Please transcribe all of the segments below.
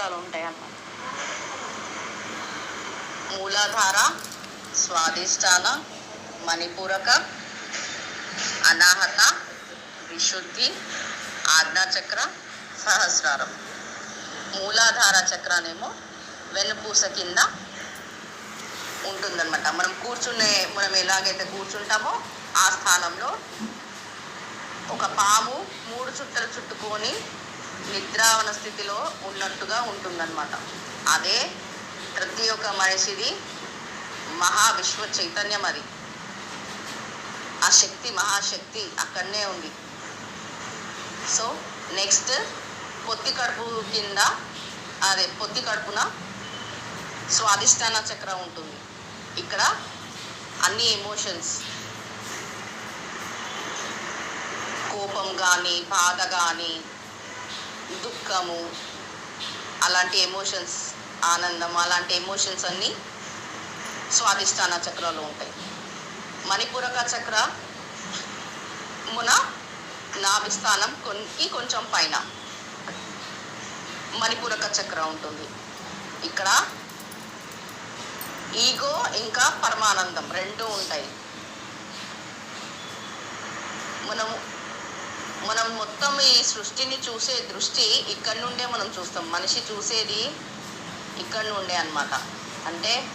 మూలాధారాలు ఉంటాయి అన్నమాట మూలాధార స్వాదిష్టాన మణిపూరక అనాహత విశుద్ధి ఆజ్ఞాచక్ర సహస్రారం. మూలాధార చక్రానేమో వెన్నుపూస కింద ఉంటుందన్నమాట. మనం కూర్చునే మనం ఎలాగైతే కూర్చుంటామో ఆ స్థానంలో ఒక పాము మూడు చుట్టలు చుట్టుకొని నిద్రావన స్థితిలో ఉన్నట్టుగా ఉంటుందన్నమాట. అదే ప్రతి ఒక్క మనిషిది మహావిశ్వ చైతన్యం అది. ఆ శక్తి మహాశక్తి అక్కడనే ఉంది. సో నెక్స్ట్ పొత్తి కడుపు కింద అదే పొత్తి కడుపున స్వాధిష్టాన చక్రం ఉంటుంది. ఇక్కడ అన్ని ఎమోషన్స్. కోపం కానీ బాధ కానీ దుఃఖము అలాంటి ఎమోషన్స్ ఆనందం అలాంటి ఎమోషన్స్ అన్నీ స్వాధిష్టాన చక్రంలో ఉంటాయి. మణిపూరక చక్ర మున నాభిస్థానం కొన్ని కొంచెం పైన మణిపూరక చక్ర ఉంటుంది. ఇక్కడ ఈగో ఇంకా పరమానందం రెండు ఉంటాయి. మనము మనం మొత్తం ఈ సృష్టిని చూసే దృష్టి ఇక్కడ నుండే మనం చూస్తాం. మనిషి చూసేది ఇక్కడ నుండే అన్నమాట. అంటే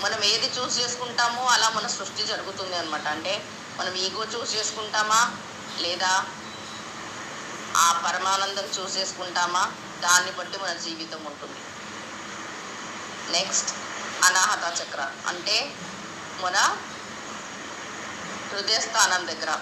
మనం ఏది చూస్ చేసుకుంటామో అలా మన సృష్టి జరుగుతుంది అనమాట అంటే మనం ఈగో చూస్ చేసుకుంటామా? లేదా ఆ పరమానందం చూస్ చేసుకుంటామా? దాన్ని బట్టి మన జీవితం ఉంటుంది. నెక్స్ట్ అనాహత చక్ర. అంటే మన హృదయస్థానం దగ్గర.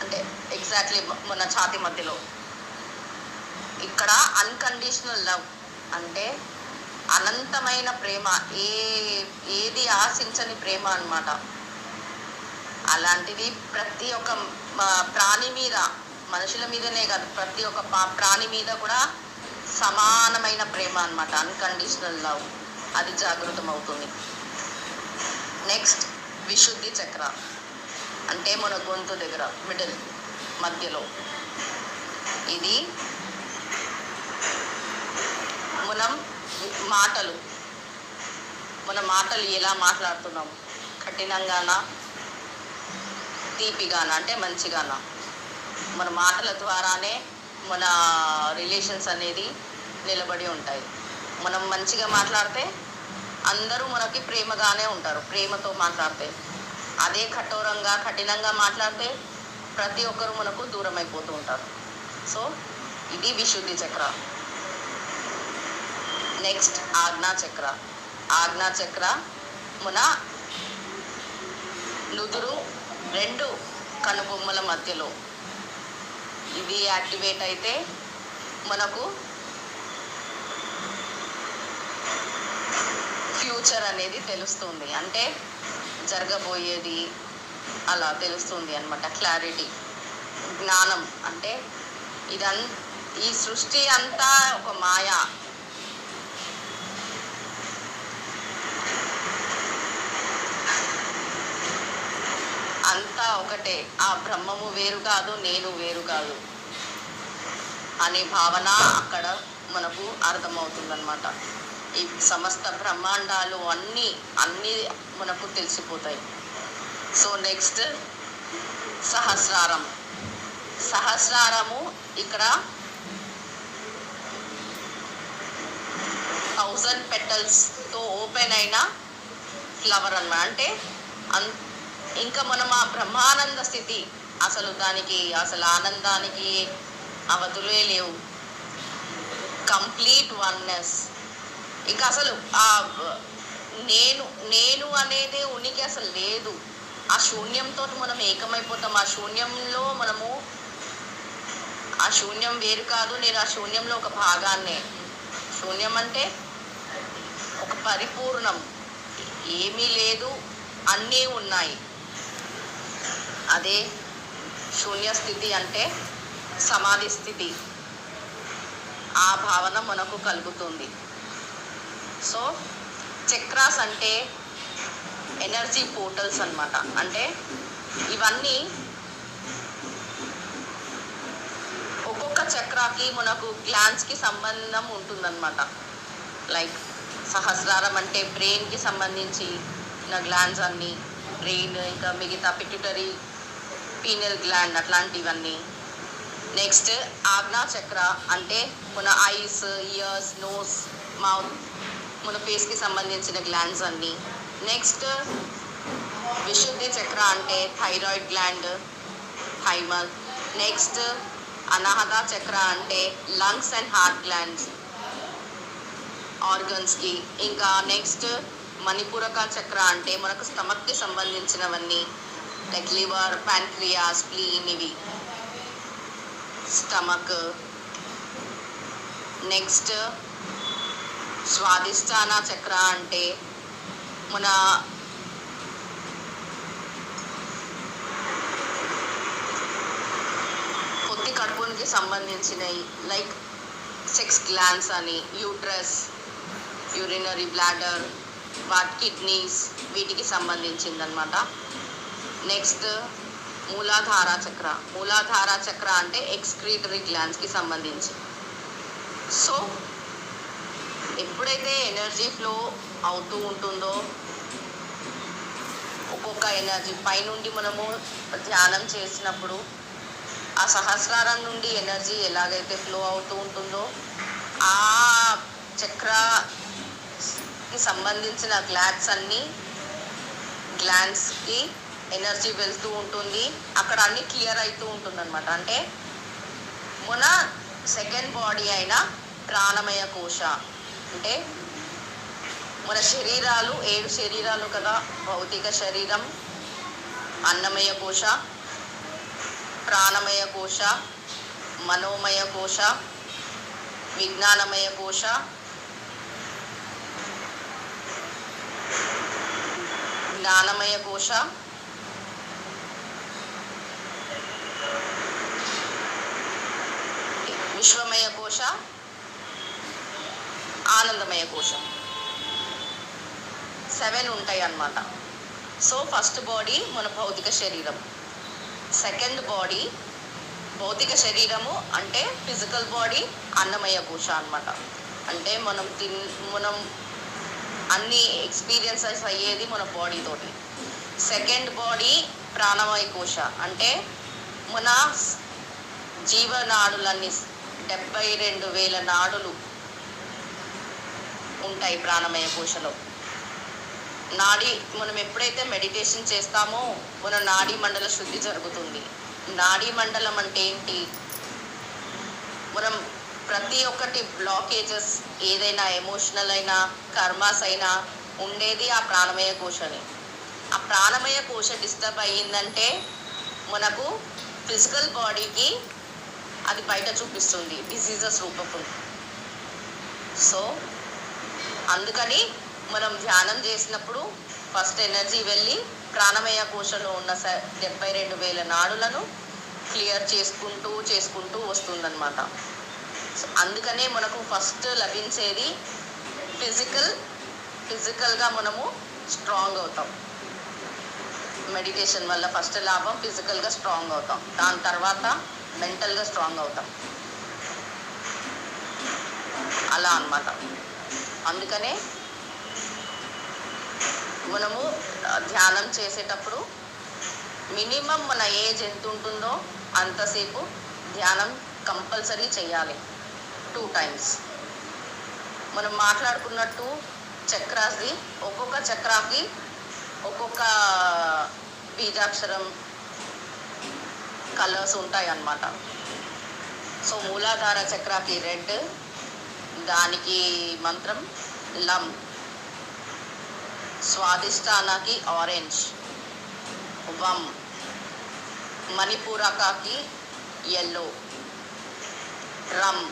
అంటే ఎగ్జాక్ట్లీ మన ఛాతి మధ్యలో. ఇక్కడ అన్కండిషనల్ లవ్ అంటే అనంతమైన ప్రేమ ఏ ఏది ఆశించని ప్రేమ అనమాట అలాంటిది ప్రతి ఒక్క ప్రాణి మీద మనుషుల మీదనే కాదు ప్రతి ఒక్క పా- ప్రాణి మీద కూడా సమానమైన ప్రేమ అనమాట అన్కండిషనల్ లవ్ అది జాగృతం అవుతుంది నెక్స్ట్ విశుద్ధి చక్ర. అంటే మన గొంతు దగ్గర మిడిల్ మధ్యలో. ఇది మనం మాటలు. మన మాటలు ఎలా మాట్లాడుతున్నాం? కఠినంగానా? తీపిగానా? అంటే మంచిగానా? మన మాటల ద్వారానే మన రిలేషన్స్ అనేది నిలబడి ఉంటాయి. మనం మంచిగా మాట్లాడితే అందరూ మనకి ప్రేమగానే ఉంటారు. ప్రేమతో మాట్లాడితే. అదే కఠోరంగా కఠినంగా మాట్లాడితే ప్రతి ఒక్కరు మనకు దూరం అయిపోతూ ఉంటారు. సో ఇది విశుద్ధి చక్ర. నెక్స్ట్ ఆజ్ఞా చక్ర. ఆజ్ఞా చక్ర మన నుదురు రెండు కనుబొమ్మల మధ్యలో. ఇది యాక్టివేట్ అయితే మనకు ఫ్యూచర్ అనేది తెలుస్తుంది. అంటే జరగబోయేది అలా తెలుస్తుంది అనమాట క్లారిటీ జ్ఞానం. అంటే ఇదన్ ఈ సృష్టి అంతా ఒక మాయ. అంతా ఒకటే. ఆ బ్రహ్మము వేరు కాదు నేను వేరు కాదు అనే భావన అక్కడ మనకు అర్థమవుతుందన్నమాట. ఈ సమస్త బ్రహ్మాండాలు అన్నీ అన్నీ మనకు తెలిసిపోతాయి. సో నెక్స్ట్ సహస్రారం. సహస్రారము ఇక్కడ థౌజండ్ పెటల్స్తో ఓపెన్ అయిన ఫ్లవర్ అనమాట అంటే అన్ ఇంకా మనం ఆ బ్రహ్మానంద స్థితి అసలు దానికి అసలు ఆనందానికి అవధులే లేవు. కంప్లీట్ వన్నెస్ ఇంకా అసలు ఆ నేను నేను అనేది ఉనికి అసలు లేదు. ఆ శూన్యంతో మనం ఏకమైపోతాం. ఆ శూన్యంలో మనము ఆ శూన్యం వేరు కాదు. నేను ఆ శూన్యంలో ఒక భాగాన్నే. శూన్యం అంటే ఒక పరిపూర్ణం. ఏమీ లేదు. అన్నీ ఉన్నాయి. అదే శూన్య స్థితి అంటే సమాధి స్థితి. ఆ భావన మనకు కలుగుతుంది. సో చక్రాస్ అంటే ఎనర్జీ పోర్టల్స్ అన్నమాట. అంటే ఇవన్నీ ఒక్కొక్క చక్రాకి మనకు గ్లాన్స్కి సంబంధం ఉంటుందన్నమాట. లైక్ సహస్రారం అంటే బ్రెయిన్కి సంబంధించి నా గ్లాన్స్ అన్నీ బ్రెయిన్ ఇంకా మిగతా పిట్యుటరీ పీనల్ గ్లాండ్ అట్లాంటివన్నీ. నెక్స్ట్ ఆజ్ఞా చక్ర అంటే మన ఐస్ ఇయర్స్ నోస్ మౌత్ మన ఫేస్కి సంబంధించిన గ్లాండ్స్ అన్నీ. నెక్స్ట్ విశుద్ధి చక్ర అంటే thyroid gland థైమల్ next Anahata chakra అంటే లంగ్స్ అండ్ హార్ట్ గ్లాండ్స్ ఆర్గన్స్కి ఇంకా నెక్స్ట్ మణిపూరక చక్ర అంటే మనకు స్టమక్కి సంబంధించినవన్నీ. లైక్ లివర్ ప్యాన్క్రియా స్ప్లీన్ ఇవి. స్టమక్ నెక్స్ట్ స్వాధిష్టాన చక్ర అంటే మన పొత్తి కడుపునికి సంబంధించినవి లైక్ సెక్స్ గ్లాన్స్ అని uterus urinary bladder what kidneys వీటికి సంబంధించిందనమాట నెక్స్ట్ మూలాధార చక్ర. మూలాధార చక్ర అంటే ఎక్స్క్రీటరీ గ్లాన్స్కి సంబంధించి. సో ఎప్పుడైతే ఎనర్జీ ఫ్లో అవుతూ ఉంటుందో ఒక్కొక్క ఎనర్జీ పైనుండి మనము ధ్యానం చేసినప్పుడు ఆ సహస్రారం నుండి ఎనర్జీ ఎలాగైతే ఫ్లో అవుతూ ఉంటుందో ఆ చక్రకి సంబంధించిన గ్లాడ్స్ అన్నీ గ్లాండ్స్కి ఎనర్జీ వెళ్తూ ఉంటుంది. అక్కడ అన్ని క్లియర్ అవుతూ ఉంటుంది అనమాట అంటే మన సెకండ్ బాడీ అయిన ప్రాణమయ కోశ. అంటే మన శరీరాలు ఏడు శరీరాలు కదా? భౌతిక శరీరం అన్నమయ కోశ ప్రాణమయ కోశ మనోమయ కోశ విజ్ఞానమయ కోశ. జ్ఞానమయ కోశ. విశ్వమయ కోశ. ఆనందమయ కోశం. సెవెన్ ఉంటాయి అన్నమాట. సో ఫస్ట్ బాడీ మన భౌతిక శరీరం. సెకండ్ బాడీ భౌతిక శరీరము అంటే ఫిజికల్ బాడీ అన్నమయ కోశ అనమాట అంటే మనం తిన్ మనం అన్ని ఎక్స్పీరియన్సెస్ అయ్యేది మన బాడీతోటి సెకండ్ బాడీ ప్రాణమయ కోశ. అంటే మన జీవనాడులన్నీ డెబ్బై రెండు వేల నాడులు ఉంటాయి ప్రాణమయ కోశలో నాడీ మనం ఎప్పుడైతే మెడిటేషన్ చేస్తామో మన నాడీ మండల శుద్ధి జరుగుతుంది. నాడీ మండలం అంటే ఏంటి? మనం ప్రతి ఒక్కటి బ్లాకేజెస్ ఏదైనా ఎమోషనల్ అయినా కర్మాస్ అయినా ఉండేది ఆ ప్రాణమయ కోశని ఆ ప్రాణమయ కోశ డిస్టర్బ్ అయ్యిందంటే మనకు ఫిజికల్ బాడీకి అది బయట చూపిస్తుంది డిసీజెస్ రూపకం సో అందుకని మనం ధ్యానం చేసినప్పుడు ఫస్ట్ ఎనర్జీ వెళ్ళి ప్రాణమయ కోశలో ఉన్న స డెబ్బై రెండు వేల నాడులను క్లియర్ చేసుకుంటూ చేసుకుంటూ వస్తుందన్నమాట. అందుకనే మనకు ఫస్ట్ లభించేది ఫిజికల్ ఫిజికల్గా మనము స్ట్రాంగ్ అవుతాం. మెడిటేషన్ వల్ల ఫస్ట్ లాభం ఫిజికల్గా స్ట్రాంగ్ అవుతాం. దాని తర్వాత మెంటల్గా స్ట్రాంగ్ అవుతాం. అలా అన్నమాట. అందుకనే మనము ధ్యానం చేసేటప్పుడు మినిమం మన ఏజ్ ఎంత ఉంటుందో అంతసేపు ధ్యానం కంపల్సరీ చేయాలి. టూ టైమ్స్ మనం మాట్లాడుకున్నట్టు చక్రాస్ది ఒక్కొక్క చక్రాకి ఒక్కొక్క బీజాక్షరం కలర్స్ ఉంటాయి అన్నమాట సో మూలాధార చక్రాకి రెడ్ దానికి మంత్రం లమ్ స్వాదిష్టానాకి ఆరెంజ్ వమ్ మణిపూరకాకి ఎల్లో రమ్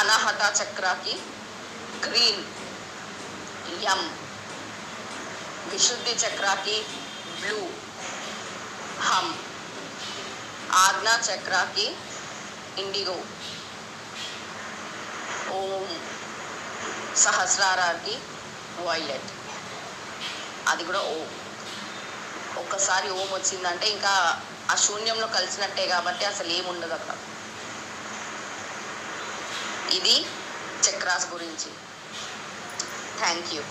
అనాహత చక్రాకి గ్రీన్ యమ్ విశుద్ధి చక్రాకి బ్లూ హమ్ ఆజ్ఞా చక్రాకి ఇండిగో. ఓం సహస్రారాకి వైలెట్ అది కూడా ఓం. ఒక్కసారి ఓం వచ్చిందంటే ఇంకా ఆ శూన్యంలో కలిసినట్టే కాబట్టి అసలు ఏముండదు అక్కడ. ఇది చక్రాస్ గురించి. Thank you